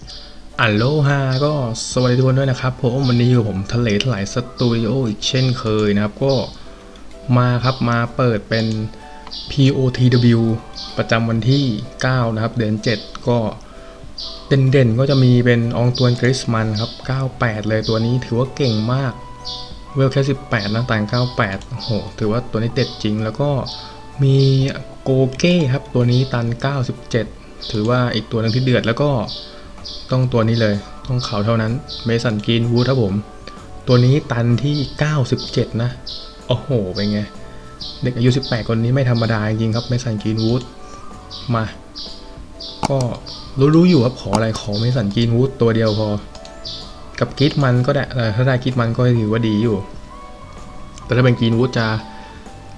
อั อัลโลฮาก็สวัสดีทุกคนด้วยนะครับผมวันนี้อยู่ผมทะเลถลายสตูดิโออีกเช่นเคยนะครับ ก็มาครับมาเปิดเป็น POTW ประจำวันที่ 9 นะครับ เดือน 7 ก็เด่นๆ ก็จะมีเป็นองตวนกริสมันครับ 98 เลยตัวนี้ถือว่าเก่งมากเวลแค่18 นะต่าง 98โอ้โหถือว่าตัวนี้เด็ดจริง แล้วก็มีโกเก้ครับตัวนี้ตัน 97 ถือว่าอีกตัวหนึงที่เดือดแล้วก็ ต้องตัวนี้เลย ต้องเขาเท่านั้นเมสันกรีนวูดครับผม ตัวนี้ตันที่ 97 นะ โอ้โห เป็นไง เด็กอายุ 18 คนนี้ไม่ธรรมดาจริงครับเมสันกรีนวูดมา ก็รู้ๆอยู่ครับขออะไรขอเมสันกรีนวูดตัวเดียวพอ กับกิทมันก็ได้ถ้าได้กิทมันก็ถือว่าดีอยู่ แต่ถ้าเป็นกรีนวูดจะ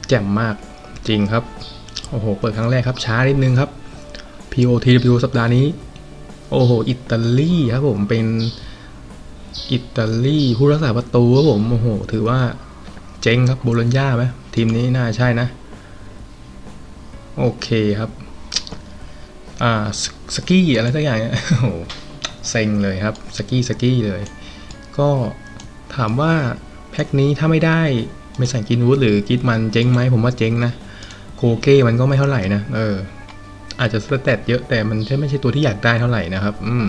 แจ่มมากจริงครับ โอ้โห เปิดครั้งแรกครับช้านิดนึงครับ POTW สัปดาห์นี้ โอ้โห อิตาลีครับผมเป็นอิตาลีผู้รักษาประตูครับผม โอ้โห ถือว่าเจ๊งครับโบโลญญาไหมทีมนี้น่าใช่นะ โอเคครับ อ่าสสกี้อะไรสักอย่างเนี่ยโอ้โหเซ็งเลยครับ สกี้สกี้เลย ก็ถามว่าแพ็คนี้ถ้าไม่ได้ไม่ใส่กินวูดหรือกิดมันเจ๊งไหมผมว่าเจ๊งนะ โคเก้มันก็ไม่เท่าไหร่นะ เออ อาจจะสเตตเยอะแต่มันไม่ใช่ตัวที่อยากได้เท่าไหร่นะครับ อืม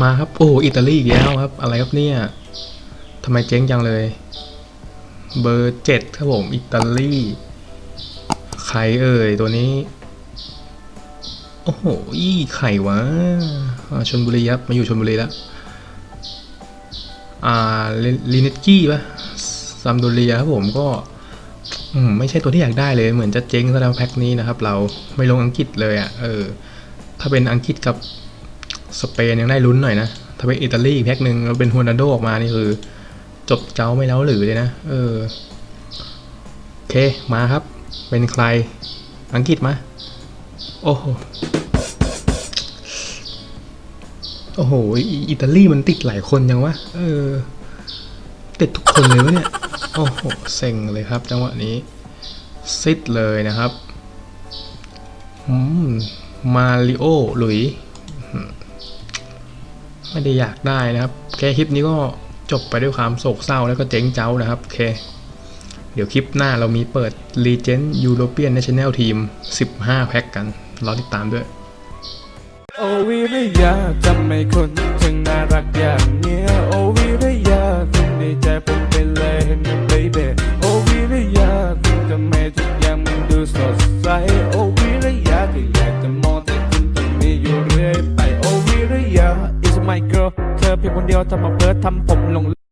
มาครับ โอ้อิตาลีอีกแล้วครับ อะไรครับเนี่ยทำไมเจ๊งจังเลย เบอร์เจ็ดครับผม อิตาลีใครเอ่ยตัวนี้ โอ้โหอีไข่วะชนบุรีครับ มาอยู่ชนบุรีแล้ว อ่าลินิตกี้ปะซัมโดเรียครับผมก็ ไม่ใช่ตัวที่อยากได้เลย เหมือนจะเจ๊งซะแล้วแพ็คนี้นะครับ เราไม่ลงอังกฤษเลยอะ่ะ เออ ถ้าเป็นอังกฤษกับสเปนยังได้ลุ้นหน่อยนะ ถ้าเป็นอิตาลีแพ็คหนึ่งแล้วเป็นฮวนาโดออกมานี่คือ จบเจ้าไม่แล้วหรือเลยนะ เออ โอเค มาครับ เป็นใคร อังกฤษมา โอ้โห โอ้โห อิอิตาลีมันติดหลายคนยังวะ เออ ติดทุกคนเลยวะเนี่ย โอ้โหเซ็งเลยครับ จังหวะนี้ซิดเลยนะครับมมาริโอหลุย ไม่ได้อยากได้นะครับ แค่คลิปนี้ก็จบไปด้วยความโศกเศร้าแล้วก็เจ๊งเจ้านะครับโอเค เดี๋ยวคลิปหน้าเรามีเปิด Legend European National Team 15 แพ็กกัน รอติดตามด้วย โอวิริยาทำไมคนถึงน่ารักอย่างเนี้ย โอวิริยาคุณในใจผมไปเลย คนเดียวทำมาเพิร์ทำผมหลง